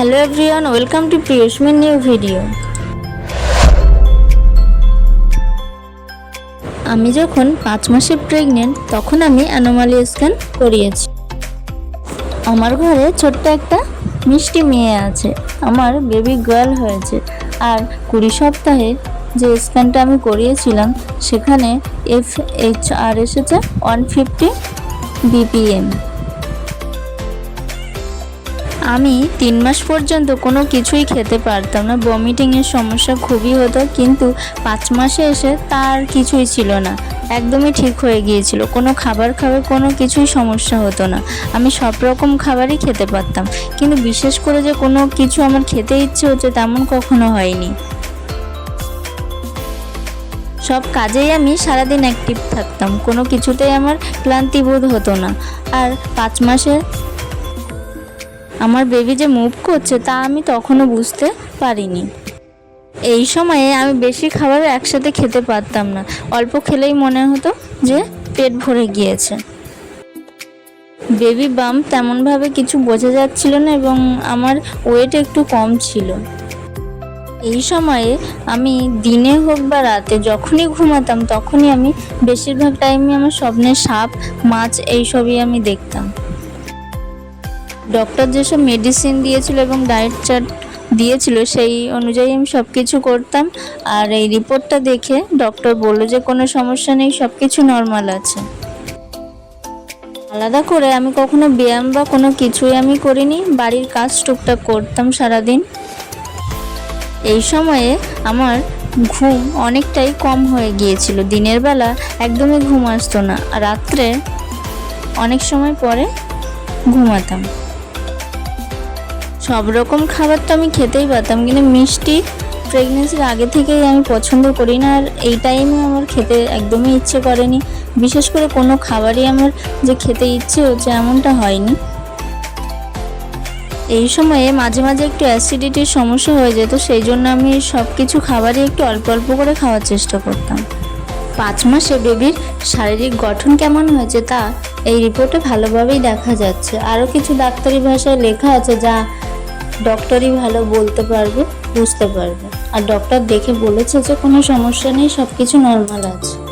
Hello everyone, welcome to প্রিয়সমিন new video. আমি যখন পাঁচ মাসে প্রেগনেন্ট তখন আমি অ্যানোমালি স্ক্যান করিয়েছি। আমার ঘরে ছোট্ট একটা মিষ্টি মেয়ে আছে, আমার বেবি গার্ল হয়েছে। আর কুড়ি সপ্তাহে যে স্ক্যানটা আমি করিয়েছিলাম, সেখানে এফ এইচ আর এসেছে ওয়ান ফিফটি বিপিএম আমি তিন মাস পর্যন্ত কোনো কিছুই খেতে পারতাম না। ভমিটিংয়ের সমস্যা খুবই হতো, কিন্তু পাঁচ মাসে এসে তার কিছুই ছিল না। একদমই ঠিক হয়ে গিয়েছিল। কোনো খাবার খাবে কোনো কিছুই সমস্যা হতো না। আমি সব রকম খাবারই খেতে পারতাম। কিন্তু বিশেষ করে যে কোনো কিছু আমার খেতে ইচ্ছে হচ্ছে তেমন কখনো হয়নি। সব কাজেই আমি সারাদিন অ্যাক্টিভ থাকতাম। কোনো কিছুতেই আমার ক্লান্তি বোধ হতো না। আর পাঁচ মাসে আমার বেবি যে মুভ করছে তা আমি তখনও বুঝতে পারিনি। এই সময়ে আমি বেশি খাবার একসাথে খেতে পারতাম না। অল্প খেলেই মনে হতো যে পেট ভরে গিয়েছে। বেবি বাম তেমনভাবে কিছু বোঝা যাচ্ছিল না এবং আমার ওয়েট একটু কম ছিল। এই সময়ে আমি দিনে হোক বা রাতে যখনই ঘুমাতাম তখনই আমি বেশিরভাগ টাইমে আমার স্বপ্নে সাপ, মাছ, এইসবই আমি দেখতাম। ডক্টর যেসব মেডিসিন দিয়েছিল এবং ডায়েট চার্ট দিয়েছিল, সেই অনুযায়ী আমি সব কিছু করতাম। আর এই রিপোর্টটা দেখে ডক্টর বলল যে, কোনো সমস্যা নেই সব কিছু নর্মাল আছে। আলাদা করে আমি কখনো ব্যায়াম বা কোনো কিছুই আমি করিনি, বাড়ির কাজ টুকটাক করতাম সারাদিন। এই সময়ে আমার ঘুম অনেকটাই কম হয়ে গিয়েছিল। দিনের বেলা একদমই ঘুম আসতো না রাত্রে অনেক সময় পরে ঘুমাতাম। সব রকম খাবার তো আমি খেতেই পারতাম, কিন্তু মিষ্টি প্রেগনেন্সির আগে থেকেই আমি পছন্দ করি না, আর এই টাইমে আমার খেতে একদমই ইচ্ছে করেনি। বিশেষ করে কোনো খাবারই আমার যে খেতে ইচ্ছে হচ্ছে এমনটা হয়নি। এই সময়ে মাঝে মাঝে একটু অ্যাসিডিটির সমস্যা হয়ে যেত, সেই জন্য আমি সব কিছু খাবারই একটু অল্প অল্প করে খাওয়ার চেষ্টা করতাম। পাঁচ মাসে বেবির শারীরিক গঠন কেমন হয়েছে তা এই রিপোর্টে ভালোভাবেই দেখা যাচ্ছে। আরও কিছু ডাক্তারি ভাষায় লেখা আছে যা ডক্টরই ভালো বলতে পারবে, বুঝতে পারবে। আর ডক্টর দেখে বলেছে যে কোনো সমস্যা নেই সব কিছু নর্মাল আছে।